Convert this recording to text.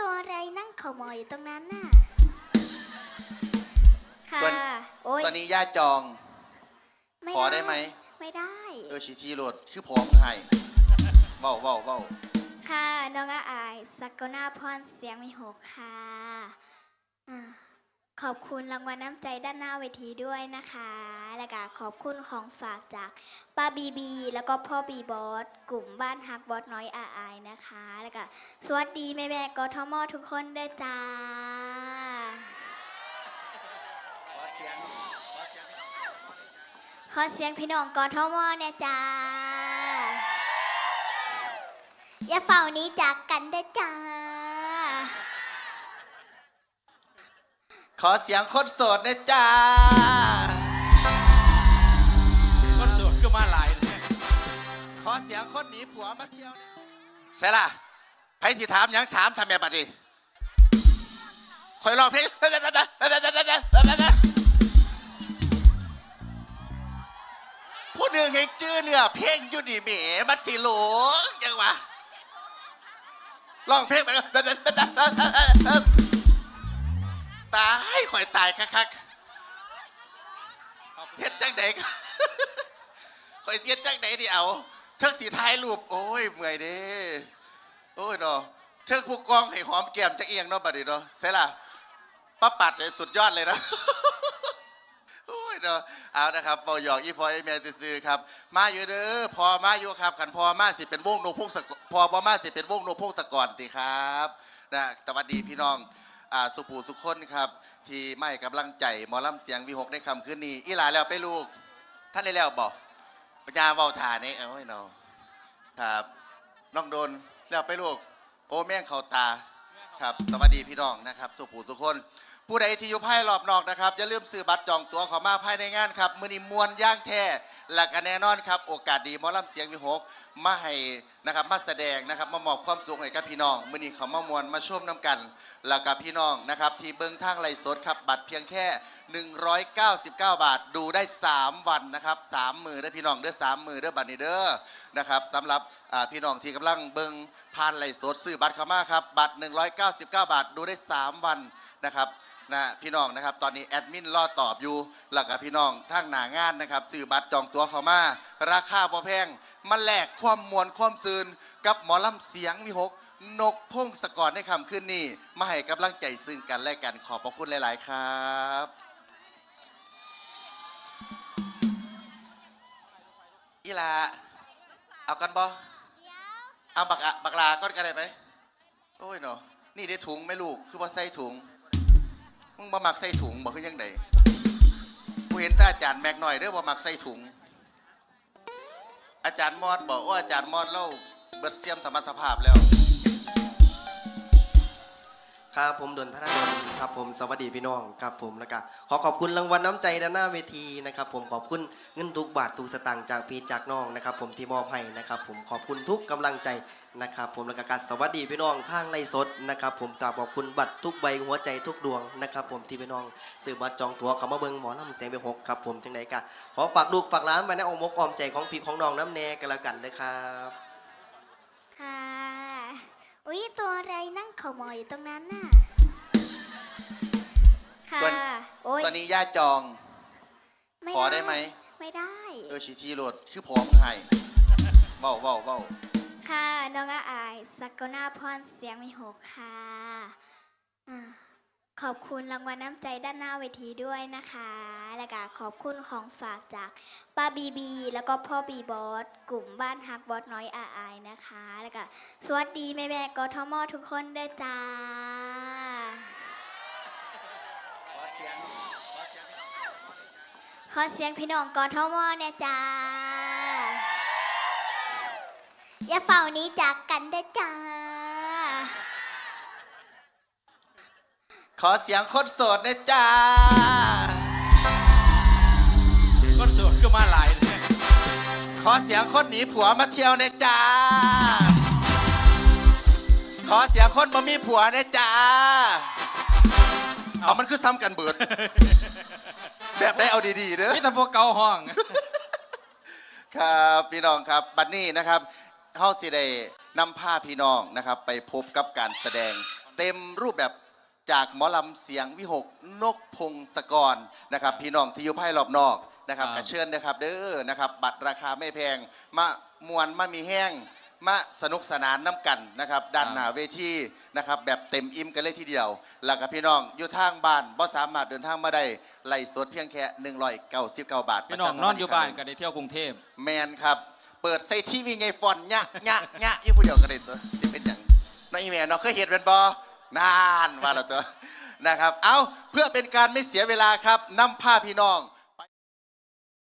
ตัวอะไรนั่งเข่าหมออยู่ตรงนั้นน่ะ ค่ะ ตัว โอ้ยตอนนี้ย่าจอง ขอได้ไหม ไม่ได้ เออชีจีโหลดคือผมให้เว้าเว้าเว้าค่ะ น้องอาอายสักกนาพรเสียงมีหกค่ะอ่า ขอบคุณรางวัลน้ำใจด้านหน้าเวทีด้วยนะคะ แล้วก็ขอบคุณของฝากจากป้าบีบี แล้วก็พ่อบีบอสกลุ่มบ้านฮักบอสน้อยอาอายนะคะ แล้วก็สวัสดีแม่แม่กทมทุกคนด้วยจ้าขอเสียงขอเสียงของพี่น้องกทมเนี่ยจ้า อย่าเฝ้านี้จากกันเด้อจ้า ข อเสียงคนโสดนะจ้าคนสวยก็มาหลายเลยขอเสียงคนหนีผัวมาเที่ยวนะใช่ล่ะไผสิถามหยังถามทำแบบบัดนี้คอยร้องเพลงผู้หนึ่งเฮงจื้อเนื้อเพลงอยู่นี่แหมมันสิหลงยังวะร้องเพลงไป ตายข่อยตายคักๆเฮ็ดจังไดก็ข่อยเฮ็ดจังไดนี่เอาเทิงสีท้ายรูปโอ้ยเมื่อยเด้โอ้ยเนาะเทิงผู้กองให้หอมแก้มจักเอียงเนาะบัดนี้เนาะใช่ล่ะป้าปัดเลยสุดยอดเลยนะโอ้ยเนาะเอานะครับเบาหยอกอีพอยแม่ซื้อๆครับ มาอยู่เด้อพอมาอยู่ครับขันพอมาสิเป็นวงโนพงศกพอบ่มาสิเป็นวงโนพงศกรติครับนะสวัสดีพี่น้อง อ่าสุภูสุขคนครับ ที่ไม่กำลังใจหมอลำเสียงวีหกในคำคืนนี้อีหลาแล้วไปลูก ท่านได้แล้วบอกปัญญาเว้าถ่านี่เอ้ยเนาะครับน้องโดนแล้วไปลูก โอ้แม่งเขาตาครับสวัสดีพี่น้องนะครับ สุภูทุกคนผู้ใดที่อยู่ภายรอบนอกนะครับอย่าลืมซื้อบัตรจองตั๋วขอมาภายในงานครับมือนี้มวนย่างแท้ และก็แน่นอนครับ โอกาสดีหมอลำเสียงวิหกมาให้นะครับมาแสดงนะครับมามอบความสุขให้กับพี่น้องมือนี้เขามามวนมาชมน้ำกัน แล้วกับพี่น้องนะครับที่เบิ้งทางไลฟ์สดครับบัตรเพียงแค่ 199 บาทดูได้ 3 วันนะครับสามมือเด้อพี่น้องเด้อสามมือเด้อบัตรนี้เด้อนะครับสำหรับอ่าพี่น้องที่กำลังเบิ้งผ่านไลฟ์สดซื้อบัตรเข้ามาครับบัตร 199 บาทดูได้ 3 วันนะครับ นะพี่น้องนะครับ ตอนนี้แอดมินรอตอบอยู่แล้วกับพี่น้องทางหนางานนะครับซื้อบัตรจองตัวเขามา ราคาพอแพงมาแลกความมวลความซืนกับหมอลำเสียงวิหก นกพงศกรในคำขึ้นนี่มาให้กำลังใจซึ่งกันและกันขอบพระคุณหลาย ๆ ครับอีลาเอากันบอเอาบักอะบักลาก้อนกันได้ไหมโอ้ยเนาะนี่ได้ถุงไหมลูก คือว่าใส่ถุง มึงบ่มักใส่ถุงบ่คือยังไงกูเห็นแต่อาจารย์แม็กหน่อยเด้อบ่มักใส่ถุง อาจารย์มอดบอกว่าอาจารย์มอดเล่าเบิดเสียมธรรมสภาพแล้ว ครับผมดนธนดลครับผมสวัสดีพี่น้องครับผมแล้วก็ขอขอบคุณรางวัลน้ำใจด้านหน้าเวทีนะครับผมขอบคุณเงินทุกบาททุกสตางค์จากพี่จากน้องนะครับผมที่มอบให้นะครับผมขอบคุณทุกกำลังใจนะครับผมแล้วก็การสวัสดีพี่น้องทางไลฟ์สดนะครับผมกราบขอบคุณบัตรทุกใบหัวใจทุกดวงนะครับผมที่พี่น้องซื้อบัตรจองตั๋วเขามาเบิ่งหมอลำเสียงไปหกครับผมจังไดกะขอฝากลูกฝากล้านไว้ในอ้อมกออมใจของพี่ของน้องน้ำแน่กันแล้วกันนะครับค่ะ อุ้ยตัวอะไรนั่งเข่าหมออยู่ตรงนั้นน่ะ ค่ะ ตัว โอ้ยตอนนี้ย่าจอง ขอได้ไหม ไม่ได้ เออชีจีโหลดคือผมให้เว้าเว้าเว้าค่ะ น้องอาอายสักกนาพรเสียงมีหกค่ะอ่าข อบคุณรางวัลน้ำใจด้านหน้าเวทีด้วยนะคะ แล้วก็ขอบคุณของฝากจากป้าบีบี แล้วก็พ่อบีบอสกลุ่มบ้านฮักบอสน้อยอาอายนะคะ แล้วก็สวัสดีแม่แม่ๆกทมทุกคนด้วยจ้าขอเสียงขอเสียงขอเสียงพี่น้องกทมเนี่ยจ้าอย่าเฝ้าหนี้จากกันเด้อจ้า ขอเสียงคนโสดนะจ้าคนสวยก็มาหลายเลยขอเสียงคนหนีผัวมาเที่ยวนะจ้า ขอเสียงคนมามีผัวนะจ้า เอามันคือซ้ำกันเบิด แบบได้เอาดีๆเด้อ นี่ตะพวกเกาห้อง ครับพี่น้องครับบัดนี้นะครับเฮาสิได้นำผ้าพี่น้องนะครับ ไปพบกับการแสดงเต็มรูปแบบ จากหมอลำเสียงวิหกนกพงศกรนะครับ พี่น้องที่อยู่ภายรอบนอกนะครับครับกระเชิญนะครับเด้อนะครับ บัตรราคาไม่แพงมามวนมามีแห้งมาสนุกสนานน้ำกันนะครับด้านหน้าเวทีนะครับแบบเต็มอิ่มกันเลยทีเดียว แล้วก็พี่น้องอยู่ทางบ้านบ่สามารถเดินทางมาได้ไล่สดเพียงแค่199บาทพี่น้องนอนอยู่บ้านก็ได้เที่ยวกรุงเทพแมนครับ เปิดใส่ทีวีไงฟอนต์ยะยะยะอยี่ผู้เดียวก็ได้ตัวที่เป็นอย่างน้องอีเมลเนาะเคยเห็นเป็นบอ นานว่าแล้วตัวนะครับ เอาเพื่อเป็นการไม่เสียเวลาครับนำผ้าพี่น้อง